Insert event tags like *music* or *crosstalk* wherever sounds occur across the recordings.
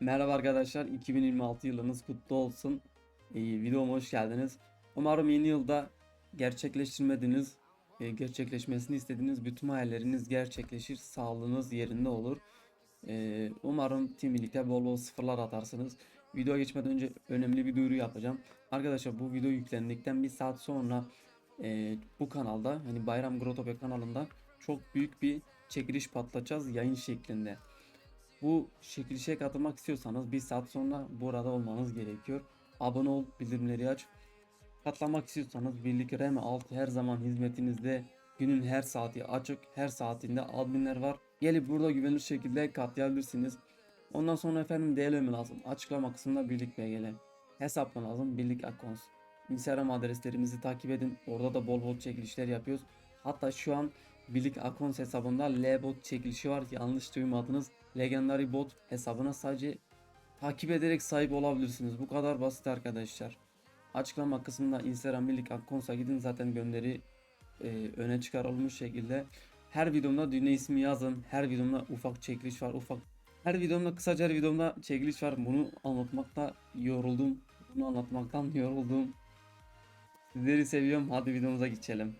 Merhaba arkadaşlar, 2026 yılınız kutlu olsun. Ee, videoma hoş geldiniz. Umarım yeni yılda gerçekleştirmediğiniz, e, gerçekleşmesini istediğiniz bütün hayalleriniz gerçekleşir, sağlığınız yerinde olur. Ee, umarım tüm birlikte bol bol sıfırlar atarsınız. Videoya geçmeden önce önemli bir duyuru yapacağım. Arkadaşlar bu video yüklendikten bir saat sonra e, bu kanalda, hani Bayram Grotope kanalında çok büyük bir çekiliş patlatacağız yayın şeklinde. Bu çekilişe katılmak istiyorsanız bir saat sonra burada olmanız gerekiyor. Abone ol, bildirimleri aç. Katılmak istiyorsanız birlik REM 6 her zaman hizmetinizde. Günün her saati açık, her saatinde adminler var. Gelip burada güvenilir şekilde katlayabilirsiniz. Ondan sonra efendim DLM lazım. Açıklama kısmında birlik BGL. Hesap mı lazım? Birlik Accounts. Instagram adreslerimizi takip edin. Orada da bol bol çekilişler yapıyoruz. Hatta şu an Birlik Accounts hesabında L-Bot çekilişi var. Yanlış duymadınız. Legendary Bot hesabına sadece takip ederek sahip olabilirsiniz. Bu kadar basit arkadaşlar. Açıklama kısmında Instagram Birlik Accounts'a gidin zaten gönderi e, öne çıkarılmış şekilde. Her videomda düğne ismi yazın. Her videomda ufak çekiliş var. Ufak her videomda kısaca her videomda çekiliş var. Bunu anlatmakta yoruldum. Bunu anlatmaktan yoruldum. Sizleri seviyorum. Hadi videomuza geçelim.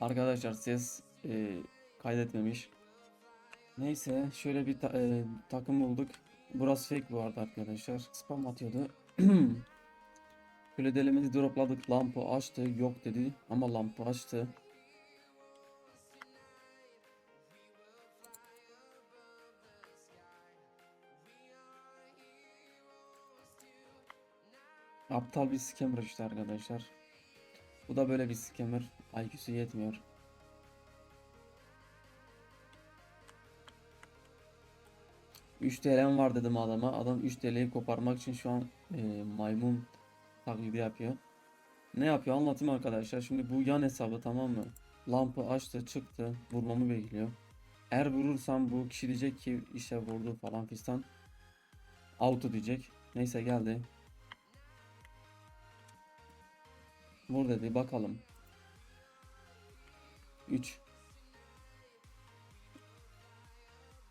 Arkadaşlar ses e, kaydetmemiş. Neyse şöyle bir ta- e, takım bulduk. Burası fake bu arada arkadaşlar. Spam atıyordu. *clears throat* Şöyle delimizi dropladık. Lampu açtı. Yok dedi. Ama lampu açtı. Aptal bir scammer işte arkadaşlar. Bu da böyle bir scammer. IQ'su yetmiyor. Üç TL'm var dedim adama. Adam 3 TL'yi koparmak için şu an e, maymun taklidi yapıyor. Ne yapıyor anlatayım arkadaşlar. Şimdi bu yan hesabı tamam mı? Lampu açtı çıktı. Vurmamı bekliyor. Eğer vurursam bu kişi diyecek ki işte vurdu falan fistan. Auto diyecek. Neyse geldi. Vur dedi bakalım. 3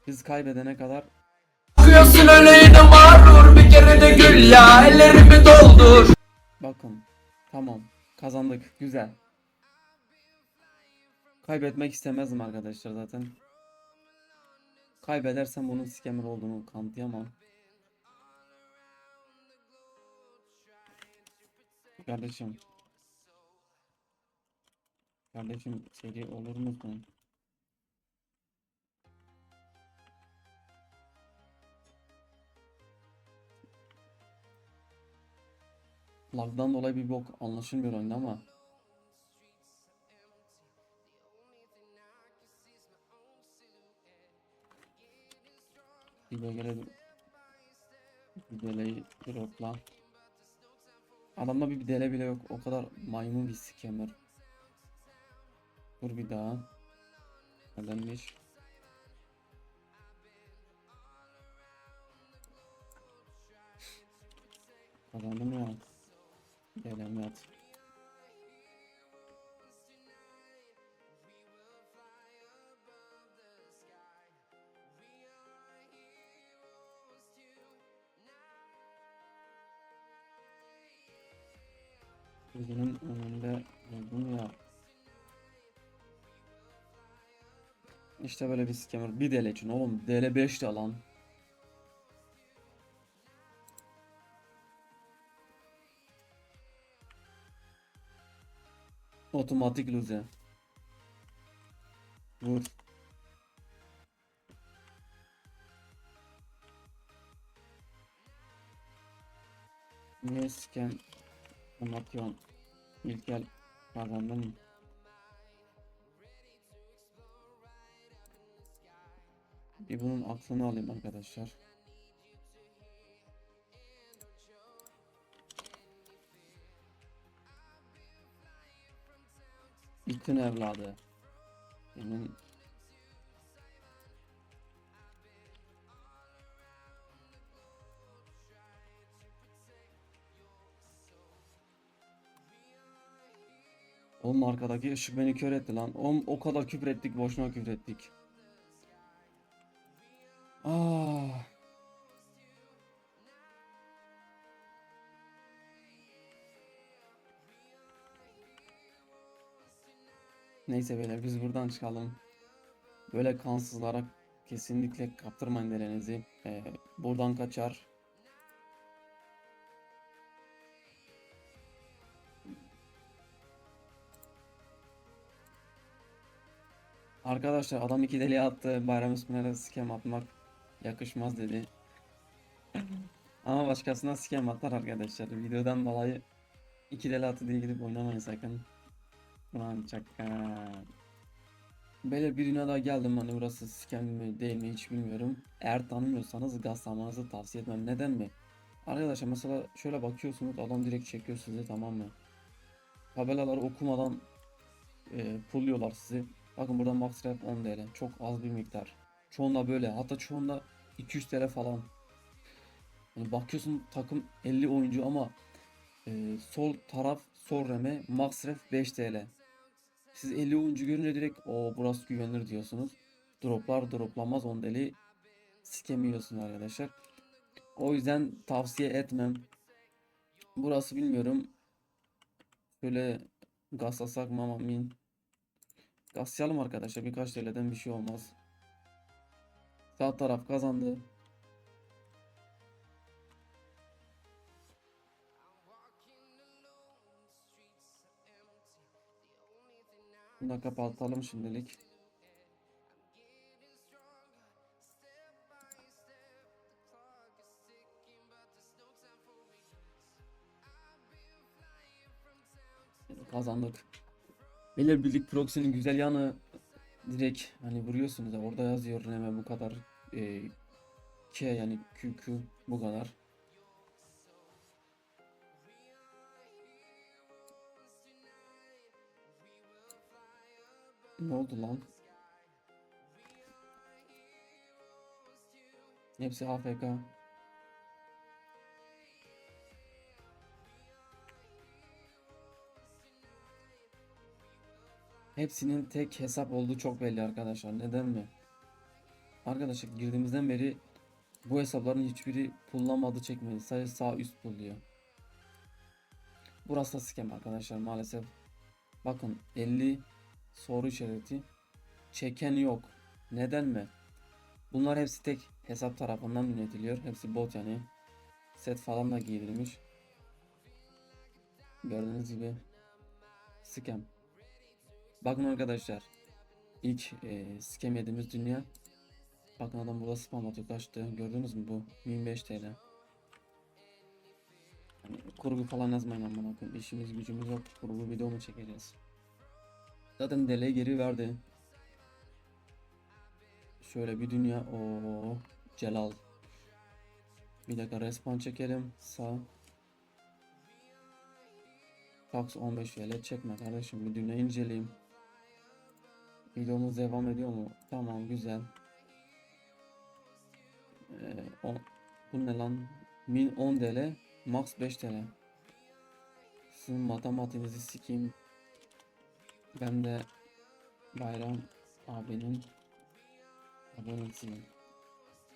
Biz kaybedene kadar Bakıyorsun öyle mağrur Bir kere de gül ya ellerimi doldur bakın. Tamam. Kazandık. Güzel. Kaybetmek istemezdim arkadaşlar zaten. Kaybedersem bunun scammer olduğunu kanıtlayamam. Kardeşim. Kardeşim seri olur musun? Lag'dan dolayı bir bok anlaşılmıyor oyunda ama. Bir böyle bir deleği dropla. Adamda bir dele bile yok. O kadar maymun bir scammer Dur bir daha. Nedenmiş Kazandım ya Delem yat. Gözünün önünde buldum ya. İşte böyle bir scammer. Bir DL için oğlum. DL 5 de lan. Otomatik lose. Vur. Niye scam anlatıyorsun? İlk el kazandın mı? Bir bunun aklını alayım arkadaşlar. İtin evladı. Benim Oğlum arkadaki ışık beni kör etti lan. Oğlum o kadar küfür ettik boşuna küfür ettik. Ah. Neyse beyler biz buradan çıkalım. Böyle kansızlara kesinlikle kaptırmayın derenizi. Ee, buradan kaçar. Arkadaşlar adam iki deliğe attı. Bayram üstüne de sikem atmak yakışmaz dedi. Ama başkasına sikem atar arkadaşlar. Videodan dolayı iki deli attı diye gidip oynamayın sakın. Ulan çakal. Böyle bir dünya daha geldim hani burası sikem mi değil mi hiç bilmiyorum. Eğer tanımıyorsanız gazlamanızı tavsiye etmem. Neden mi? Arkadaşlar mesela şöyle bakıyorsunuz adam direkt çekiyor sizi tamam mı? Tabelaları okumadan e, pulluyorlar sizi. Bakın burada max rep 10 TL. Çok az bir miktar. Çoğunda böyle. Hatta çoğunda 200 TL falan. Yani bakıyorsun takım 50 oyuncu ama e, sol taraf sol reme max ref 5 TL. Siz 50 oyuncu görünce direkt o burası güvenilir diyorsunuz. Droplar droplamaz 10 TL. Sikemiyorsun arkadaşlar. O yüzden tavsiye etmem. Burası bilmiyorum. Şöyle gaslasak mama min. Gaslayalım arkadaşlar. Birkaç TL'den bir şey olmaz. Sağ taraf kazandı. Bunu da kapatalım şimdilik. Kazandık. Beyler Birlik Proxy'nin güzel yanı direkt hani vuruyorsunuz ya orada yazıyor hemen bu kadar e, K yani QQ bu kadar. Ne oldu lan? Hepsi AFK. Hepsinin tek hesap olduğu çok belli arkadaşlar. Neden mi? Arkadaşlar girdiğimizden beri bu hesapların hiçbiri pullamadı çekmedi. Sadece sağ üst pulluyor. Burası da scam arkadaşlar maalesef. Bakın 50 soru işareti. Çeken yok. Neden mi? Bunlar hepsi tek hesap tarafından yönetiliyor. Hepsi bot yani. Set falan da giydirilmiş. Gördüğünüz gibi scam. Bakın arkadaşlar. ilk e, scam yediğimiz dünya. Bakın adam burada spam atıyor kaçtı. Gördünüz mü bu? 1005 TL. Hani kurgu falan yazmayın amına koyayım. İşimiz gücümüz yok. Kurgu video mu çekeceğiz? Zaten dele geri verdi. Şöyle bir dünya. o Celal. Bir dakika respawn çekelim. Sağ. Fox 15 TL çekme kardeşim. Bir dünya inceleyeyim. Videomuz devam ediyor mu? Tamam güzel. Ee, o, bu ne lan? Min 10 TL, max 5 TL. Sizin matematiğinizi sikeyim. Ben de Bayram abinin abonesiyim.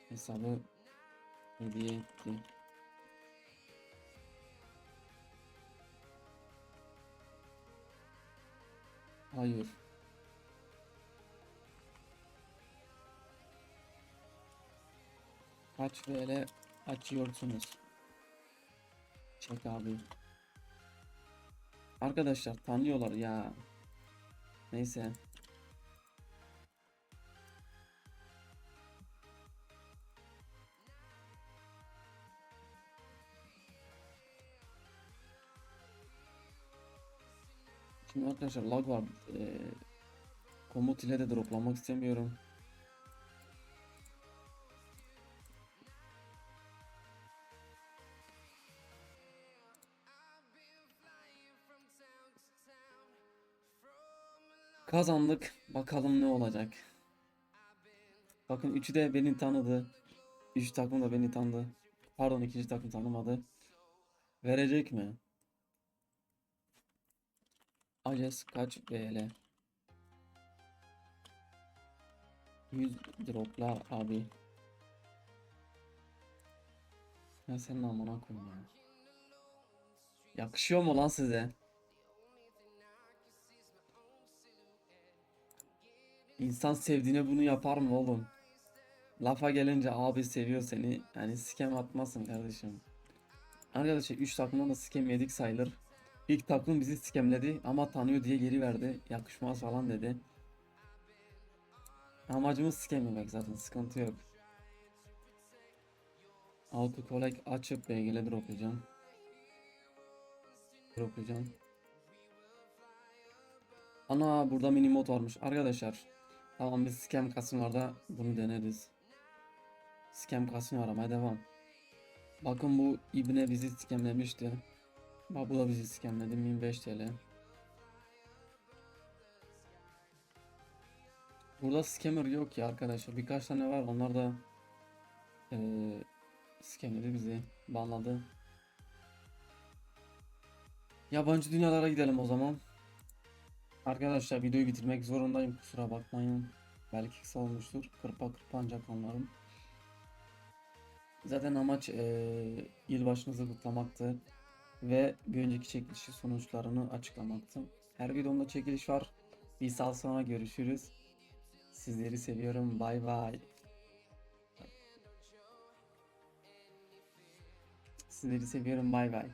Hesabı hediye etti. Hayır. Kaç böyle açıyorsunuz? Çek abi. Arkadaşlar tanıyorlar ya. Neyse. Şimdi arkadaşlar lag var. Ee, komut ile de droplamak istemiyorum. Kazandık. Bakalım ne olacak. Bakın üçü de beni tanıdı. Üç takım da beni tanıdı. Pardon ikinci takım tanımadı. Verecek mi? Aces kaç BL? 100 droplar abi. Ya senin amına koyayım ya. Yakışıyor mu lan size? İnsan sevdiğine bunu yapar mı oğlum? Lafa gelince abi seviyor seni. Yani sikem atmasın kardeşim. Arkadaşlar 3 takımdan da sikem yedik sayılır. İlk takım bizi sikemledi ama tanıyor diye geri verdi. Yakışmaz falan dedi. Amacımız sikem yemek zaten sıkıntı yok. Auto collect açıp BG'le droplayacağım. Droplayacağım. Ana burada mini mod varmış arkadaşlar. Tamam biz scam kasinolarda bunu deneriz. Scam kasino aramaya devam. Bakın bu ibne bizi scamlemişti. Bak bu da bizi scamledi 1005 TL. Burada scammer yok ya arkadaşlar. Birkaç tane var. Onlar da eee scamledi bizi. Banladı. Yabancı dünyalara gidelim o zaman. Arkadaşlar videoyu bitirmek zorundayım kusura bakmayın. Belki kısa olmuştur. Kırpa kırpa ancak anlarım. Zaten amaç eee yılbaşınızı kutlamaktı. Ve bir önceki çekilişi sonuçlarını açıklamaktı. Her videomda çekiliş var. Bir saat sonra görüşürüz. Sizleri seviyorum. Bay bay. Sizleri seviyorum. Bay bay.